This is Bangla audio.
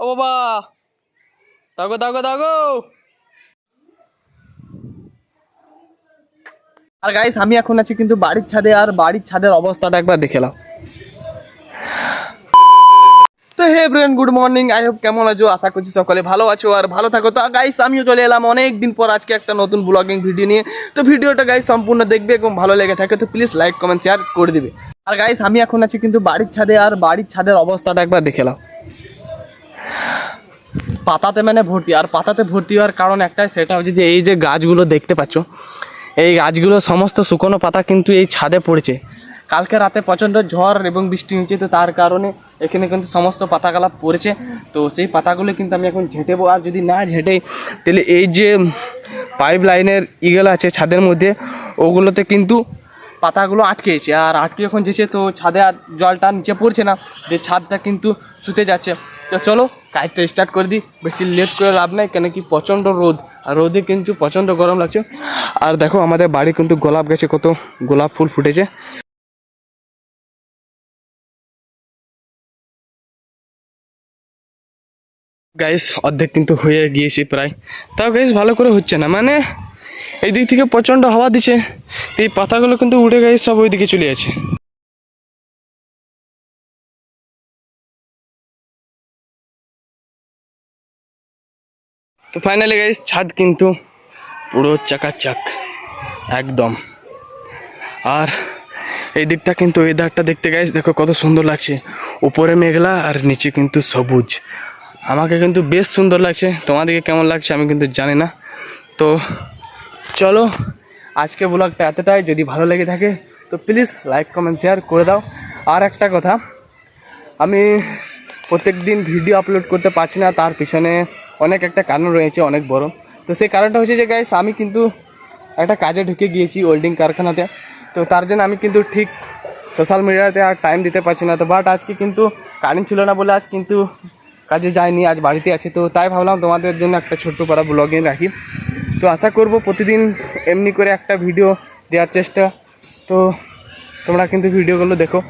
ও বাবা, দাগো দাগো দাগো। আর গাইস আমি এখন আছি কিন্তু বাড়ির ছাদে, আর বাড়ির ছাদের অবস্থাটা একবার দেখে নাও। তো hey brain good morning I hope কেমন আছো? আশা করছি সকলে ভালো আছো আর ভালো থাকো। তো গাইস আমিও চলে এলাম অনেক দিন পর আজকে একটা নতুন ব্লগিং ভিডিও নিয়ে। তো ভিডিওটা গাইস সম্পূর্ণ দেখবে এবং ভালো লেগে থাকে, তো প্লিজ লাইক কমেন্ট শেয়ার করে দিবে। আর গাইস আমি এখন আছি কিন্তু বাড়ির ছাদে, আর বাড়ির ছাদের অবস্থাটা একবার দেখে নাও। পাতাতে মানে ভর্তি, আর পাতাতে ভর্তি হওয়ার কারণ একটাই, সেটা হচ্ছে যে এই যে গাছগুলো দেখতে পাচ্ছ, এই গাছগুলো সমস্ত শুকনো পাতা কিন্তু এই ছাদে পড়েছে। কালকে রাতে প্রচণ্ড ঝড় এবং বৃষ্টি হয়েছে, তো তার কারণে এখানে কিন্তু সমস্ত পাতাগুলা পড়েছে। তো সেই পাতাগুলো কিন্তু আমি এখন ঝেঁটেবো, আর যদি না ঝেঁটে, তাহলে এই যে পাইপ লাইনের ইগুলো আছে ছাদের মধ্যে, ওগুলোতে কিন্তু পাতাগুলো আটকেছে আর আটকে যখন যেছে তো ছাদে আর জলটা নিচে পড়ছে না, যে ছাদটা কিন্তু শুতে যাচ্ছে। তো চলো, কাজটা স্টার্ট করে দিই। বেশি লেট করে লাভ নাই, কেন কি প্রচণ্ড রোদ। আর রোদে কিন্তু প্রচণ্ড গরম লাগছে। আর দেখো, আমাদের বাড়ি কিন্তু গোলাপ গাছে কত গোলাপ ফুল ফুটেছে। গাইস অর্ধেক কিন্তু হয়ে গিয়েছে প্রায়। তাও গাইস ভালো করে হচ্ছে না। মানে এই দিক থেকে প্রচণ্ড হাওয়া দিছে এই পাতাগুলো কিন্তু উড়ে গাইস সব ওইদিকে চলে আছে তো ফাইনালি গাইস ছাদ কিন্তু পুরো চাকাচাক, একদম। আর এই দিকটা কিন্তু দাগটা দেখতে গাইস দেখো কত সুন্দর লাগছে। উপরে মেঘলা আর নিচে কিন্তু সবুজ। আমাকে কিন্তু বেশ সুন্দর লাগছে। তোমাদেরকে কেমন লাগছে আমি কিন্তু জানি না। তো চলো, আজকে ব্লগটা এতটাই। যদি ভালো লেগে থাকে, তো প্লিজ লাইক কমেন্ট শেয়ার করে দাও। আর একটা কথা, আমি প্রত্যেক দিন ভিডিও আপলোড করতে পারছি না, তার পিছনে অনেক একটা কারণ রয়েছে, অনেক বড়। তো সেই কারণটা হচ্ছে যে গাইস আমি কিন্তু একটা কাজে ঢুকে গিয়েছি ওয়েল্ডিং কারখানাতে। তো তার জন্য আমি কিন্তু ঠিক সোশ্যাল মিডিয়াতে আর টাইম দিতে পারছি না। তো বাট আজকে কিন্তু কারেন্ট ছিল না বলে আজ কিন্তু কাজে যাইনি, আজ বাড়িতে আছে। তো তাই ভাবলাম তোমাদের জন্য একটা ছোট্ট পাড়া ব্লগিং রাখি। তো আশা করব প্রতিদিন এমনি করে একটা ভিডিও দেওয়ার চেষ্টা। তো তোমরা কিন্তু ভিডিওগুলো দেখো।